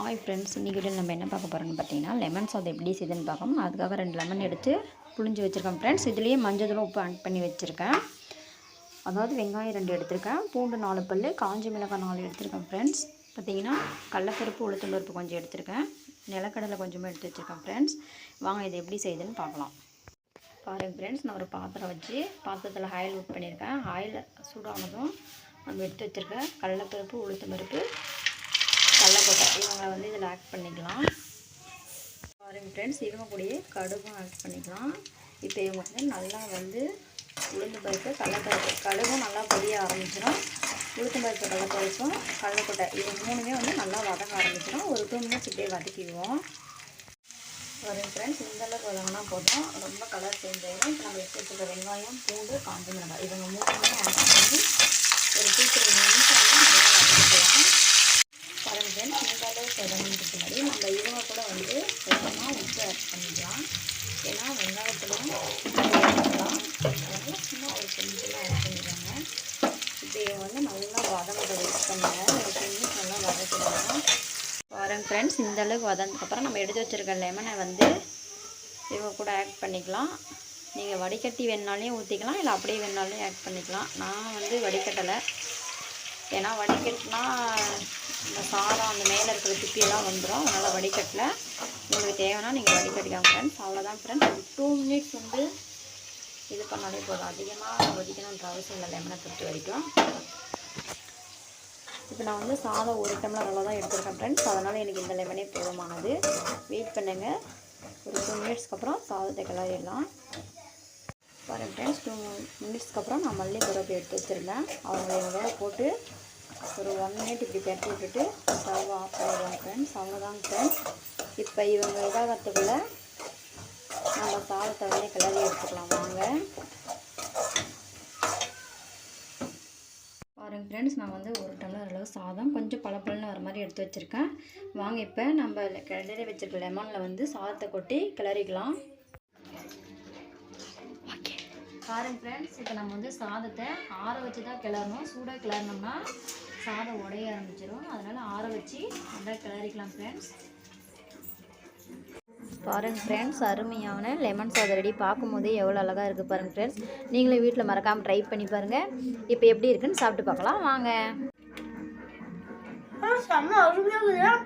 Hi friends இன்றைக்கி video நம்ம என்ன பார்க்க போகிறோம்னு பார்த்தீங்கன்னா லெமன் சாதம் எப்படி செய்யுதுன்னு பார்க்கணும் அதுக்காக ரெண்டு லெமன் எடுத்து புளிஞ்சு வச்சுருக்கேன் ஃப்ரெண்ட்ஸ் இதுலேயே மஞ்சள் தூள் உப்பு ஆட் பண்ணி வச்சுருக்கேன். அதாவது வெங்காயம் ரெண்டு எடுத்திருக்கேன். பூண்டு நாலு பல் காஞ்ச மிளகாய் நாலு எடுத்திருக்கேன் ஃப்ரெண்ட்ஸ் பார்த்தீங்கன்னா கடலப்பருப்பு உளுத்தம் பருப்பு கொஞ்சம் எடுத்திருக்கேன். நிலக்கடலை கொஞ்சமாக எடுத்து வச்சுருக்கேன் ஃப்ரெண்ட்ஸ் வாங்க இது எப்படி செய்யுதுன்னு பார்க்கலாம். பாருங்கள் ஃப்ரெண்ட்ஸ் நான் ஒரு பாத்திரம் வச்சு பாத்திரத்தில் ஆயில் ஊட் பண்ணியிருக்கேன் ஆயில் சூடானதும் நம்ம எடுத்து வச்சுருக்கேன் கடலப்பருப்பு உளுத்தம் பருப்பு கடலக்கொட்டை இவங்களை வந்து இதில் ஆட் பண்ணிக்கலாம். பாருங்க ஃப்ரெண்ட்ஸ் இவங்க கூடயே கடுகும் ஆட் பண்ணிக்கலாம். இப்போ இவங்க வந்து நல்லா வந்து உளுந்து பருப்பு கடலைப்பருப்பு கடுகும் நல்லா பொரிய ஆரம்பிச்சிடும் உளுத்து பருப்பு கடலைப்பருப்பும் கடலக்கொட்டை இது மூணுமே வந்து நல்லா வதங்க ஆரம்பிச்சிடும் ஒரு டூ மினிட்ஸ் இப்படியே வதக்கிடுவோம். வரும் ஃப்ரெண்ட்ஸ் இந்தளவுக்கு வதங்கினா போதும். ரொம்ப கலர் சேஞ்ச் ஆகிடும் இப்போ நம்ம எடுத்து வச்சுருக்க வெங்காயம் பூண்டு காஞ்சி மிளகாய் இவங்க மூணுமே ஆட் பண்ணி ஒரு டூ த்ரீ நிமிஷம் வந்து நல்லா வதக்கிக்கலாம் பாருங்க ஃப்ரெண்ட்ஸ் இந்த அளவுக்கு வதங்கிட்டு முன்னாடி நம்ம இவங்க கூட வந்து கொஞ்சமாக உப்பு ஆட் பண்ணிக்கலாம். ஏன்னா வெங்காயத்துலையும் சும்மா ஒரு கொஞ்சமாக ஆட் பண்ணிடுவாங்க இப்போ இவங்க வந்து நல்லா வதங்க வெயிட் பண்ணுங்க ஒரு டென் நல்லா வதக்கிடலாம். பாருங்க ஃப்ரெண்ட்ஸ் இந்தளவுக்கு வதந்ததுக்கப்புறம் நம்ம எடுத்து வச்சுருக்க லெமனை வந்து இவங்க கூட ஆட் பண்ணிக்கலாம். நீங்கள் வடிகட்டி வேணுனாலையும் ஊற்றிக்கலாம் இல்லை அப்படியே வேணுனாலையும் ஆட் பண்ணிக்கலாம். நான் வந்து வடிகட்டலை. ஏன்னா வடிகட்டினா இந்த சாதம் அந்த மேலே இருக்கிற திப்பியெல்லாம் வந்துடும் அதனால் வடிக்கட்டில் உங்களுக்கு தேவைன்னா நீங்கள் வடிகட்டிக்கலாம் ஃப்ரெண்ட்ஸ் அவ்வளோதான் ஃப்ரெண்ட்ஸ் ஒரு டூ மினிட்ஸ் வந்து இது பண்ணாலே போதும். அதிகமாக வடிக்கணுன்ற அவசியம் இல்லை. லெமனை பொறுத்த வரைக்கும். இப்போ நான் வந்து சாதம் ஒரு டம்ளர் அளவு தான் எடுத்துருக்கேன் ஃப்ரெண்ட்ஸ் அதனால் எனக்கு இந்த லெமனே போதுமானது. வெயிட் பண்ணுங்கள் ஒரு டூ மினிட்ஸ்க்கு அப்புறம் சாதத்தை கிளறிடலாம். பாருங்கள் ஃப்ரெண்ட்ஸ் டூ மினிட்ஸ்க்கு அப்புறம் நான் மல்லி கருவேப்பிலை எடுத்து வச்சுருந்தேன். அவங்க இவங்களோட போட்டு ஒரு ஒன் மினிட் இப்படி பெரட்டி விட்டுட்டு ஸ்டவ் ஆஃப் பண்ணிடுவாங்க ஃப்ரெண்ட்ஸ் அவ்வளோதாங்க ஃப்ரெண்ட்ஸ் இப்போ இவங்க இதாகத்துக்குள்ளே நம்ம சாதத்தை வந்து கிளறி எடுத்துக்கலாம். வாங்க. பாருங்க ஃப்ரெண்ட்ஸ் நான் வந்து ஒரு டம்ளர் அளவு சாதம் கொஞ்சம் பளபளன்னு வர மாதிரி எடுத்து வச்சுருக்கேன். வாங்க இப்போ நம்ம கிளறி வச்சுருக்க லெமனில் வந்து சாதத்தை கொட்டி கிளறிக்கலாம். பாருங்க ஃப்ரெண்ட்ஸ் இப்போ நம்ம வந்து சாதத்தை ஆற வச்சு தான் கிளறணும். சூடாக கிளறினோம்னா சாதம் உடைய ஆரம்பிச்சிடும் அதனால் ஆற வச்சு நல்லா கிளறிக்கலாம் ஃப்ரெண்ட்ஸ் பாருங்கள் ஃப்ரெண்ட்ஸ் அருமையான லெமன் சாதம் ரெடி பார்க்கும்போதே எவ்வளோ அழகாக இருக்குது பாருங்கள் ஃப்ரெண்ட்ஸ் நீங்களே வீட்டில் மறக்காமல் ட்ரை பண்ணி பாருங்கள் இப்போ எப்படி இருக்குன்னு சாப்பிட்டு பார்க்கலாம். வாங்க. செம்ம அருமையாக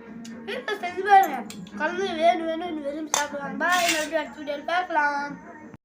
வீட்டில் செஞ்சு பாருங்க. கலந்து வேணும் வேணும்னு விரும்பி சாப்பிடுவாங்க பாய் மறுபடியும் அடுத்த வீடியோவில் பார்க்கலாம்.